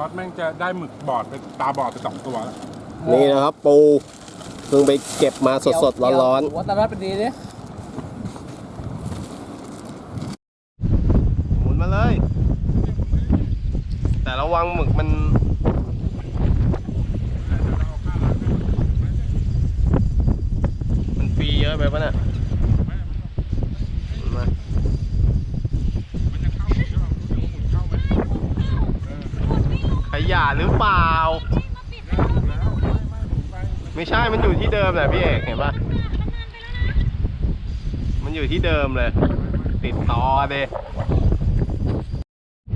น็อตแม่งจะได้หมึกบอดไปตาบอดไปสองตัวแล้วนี่นะครับปูเพิ่งไปเก็บมาสดๆร้อนวัดตาลัดเป็นดีดิๆหมุนมาเลย แต่ระวังหมึกมันมันฟรีเยอะไปปะเนี่ยมา มันจะเข้าหมุนเข้าเดี๋ยวหมุนเข้าไหมเออ ข ยะหรือเปล่าไม่ไม่หมุนไปไม่ใช่ มันอยู่ที่เดิมแหละพี่เอกเห็นปะมันอยู่ที่เดิมเลย ติดต่อเด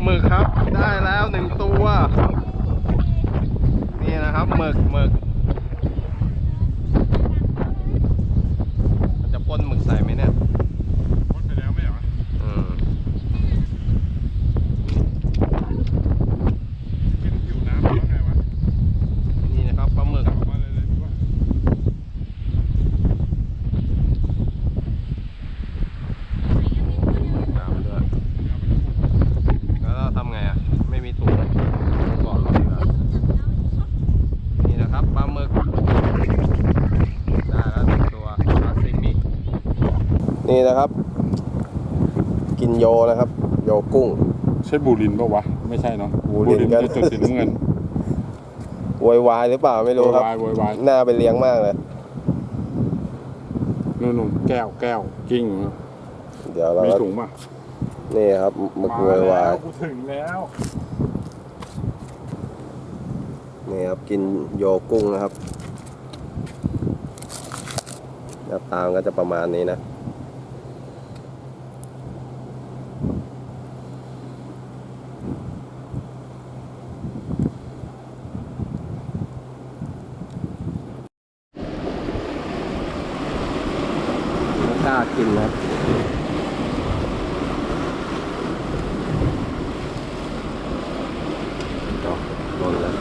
หมึกครับ ได้แล้วหนึ่งตัว นี่นะครับหมึกหมึกมันจะพ่นหมึกใส่ไหมเนี่ย พ้นไปแล้วไม่เหรอ อืม ขึ้นผิวน้ำหรือว่าไงวะ นี่นะครับปลาหมึก จับมาเลยเลยดีกว่า ตามด้วย เอาไปถูก แล้วเราทำไงอะ ไม่มีถุงก่อนเราดีกว่านี่นะครับปลาหมึก ได้แล้วหนึ่งตัวปลาซิมิ นี่นะครับ กินโยนะครับ โยกุ้ง ใช่บูรินปะวะ ไม่ใช่เนาะบูรินกันจะจุดสีน้ำเงินโวยวายหรือเปล่าไม่รู้ครับ โวยวายโวยวายหน้าไปเลี้ยงมากเลยนู่นๆแก้วแก้วกิ้งอยู่นะเดี๋ยวเรามีก็ถุงป่ะนี่ครับหมึกโวยวายมแล้กูถึงแล้วนี่ครับกินโยกุ้งนะครับหน้าตามนก็จะประมาณนี้นะากินนะครับอ๋อหล่นแล้ว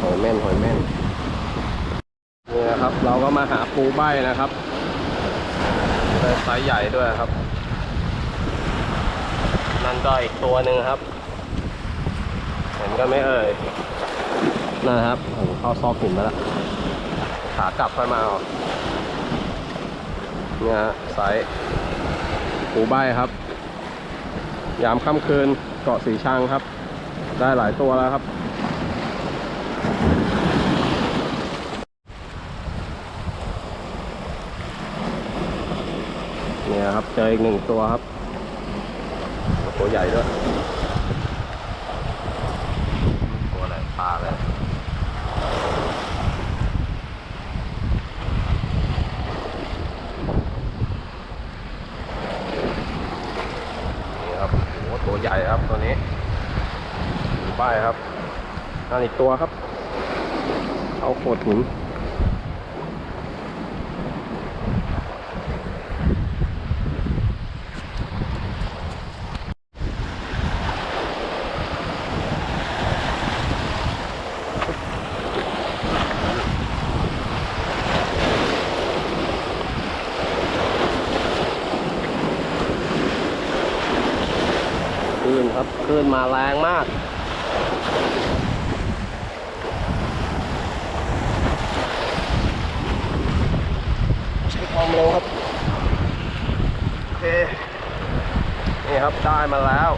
หอยแม่นหอยแม่นนี่นะครับ เราก็มาหาปูใบนะครับไซส์ใหญ่ด้วยครับ นั่นก็อีกตัวหนึ่งครับเห็นกันไหมเอ่ย นั่นนะครับผมเข้าซอกหินไปแล้ว ขากลับค่อยมาเอาเนี่ยฮะไซส์ปูใบครับ ยามค่ำคืนเกาะสีชังครับ ได้หลายตัวแล้วครับ เนี่ยครับเจออีกหนึ่งตัวครับตัวใหญ่ด้วยตัวอะไรปลาเลย นี่ครับโอ้โหตัว ใหญ่ครับตัวนี้ป้ายครับอันอีกตัวครับ เอาโขดหินค ลื่นครับคลื่นมาแรงมากใช้ความเร็วครับ โอเค นี่ครับได้มาแล้ว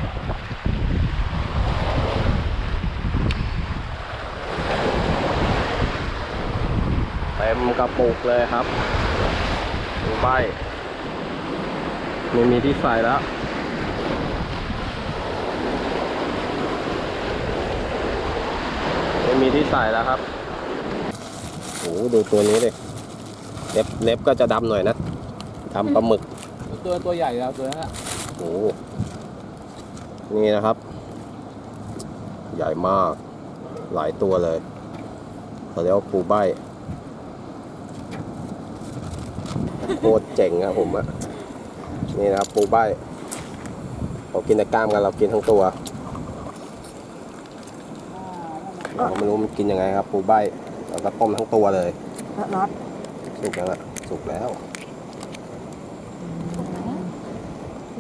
เต็มกระปุกเลยครับดูใบไม่มีที่ใส่แล้ว ม่มีที่ใส่แล้วครับโอ้โหดูตัวนี้เลยเล็บเล็บก็จะดำหน่อยนะดำปลาหมึก ตัวตัวใหญ่แล้วตัวนั้นอะโอ้โหนี่นะครับ ใหญ่มากหลายตัวเลยเขาเรียกว่าปูใบโคตรเจ๋งอะผมอะนี่นะครับปูใบเขากินแต่กล้ามกันเรากินทั้งตัว เราไม่รู้มันกินยังไงครับ ปูใบเราก็ต้มทั้งตัวเลยน็อตสุกแล้วอะสุกแล้ว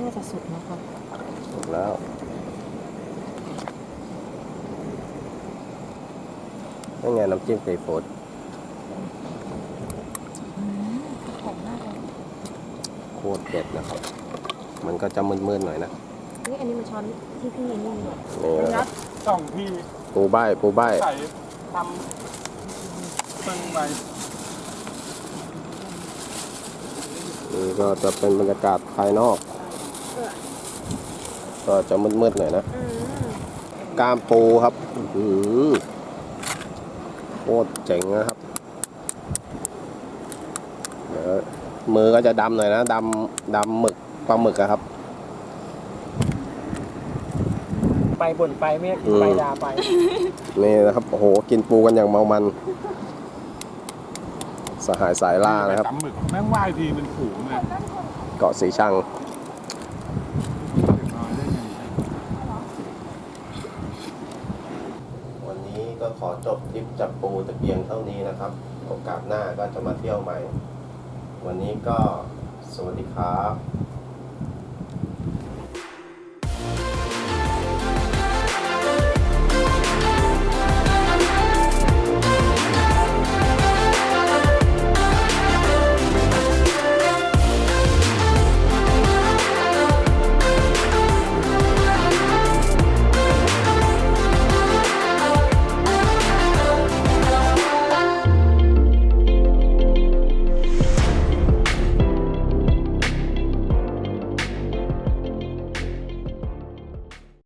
น่าจะสุกนะครับสุกแล้วนี่ไงน้ำจิ้มซีฟู้ดโคตรเด็ดนะครับ มันก็จะมึนๆหน่อยนะ นี่อันนี้มันช้อนที่พี่นี่นี่นะครับสองพี่ ปูใบปูใบใส่ทำตึงไปนี่ก็จะเป็นบรรยากาศภายนอก ก็จะมืดๆหน่อยนะกลามปูครับอื้อหือโคตรเจ๋งนะครับเดี๋ยวมือก็จะดำหน่อยนะดำดำหมึกปลาหมึกอะครับ ไปบ่นไปไม่ได้กินไปด่าไป นี่นะครับโอ้โหกินปูกันอย่างเมามัน สหายสายล่านะครับ ตำหมึกแม่งว่ายทีเป็นฝูงเลยเกาะสีชังวันนี้ก็ขอจบทริปจับปูตะเกียงเท่านี้นะครับ โอกาสหน้าก็จะมาเที่ยวใหม่ วันนี้ก็สวัสดีครับ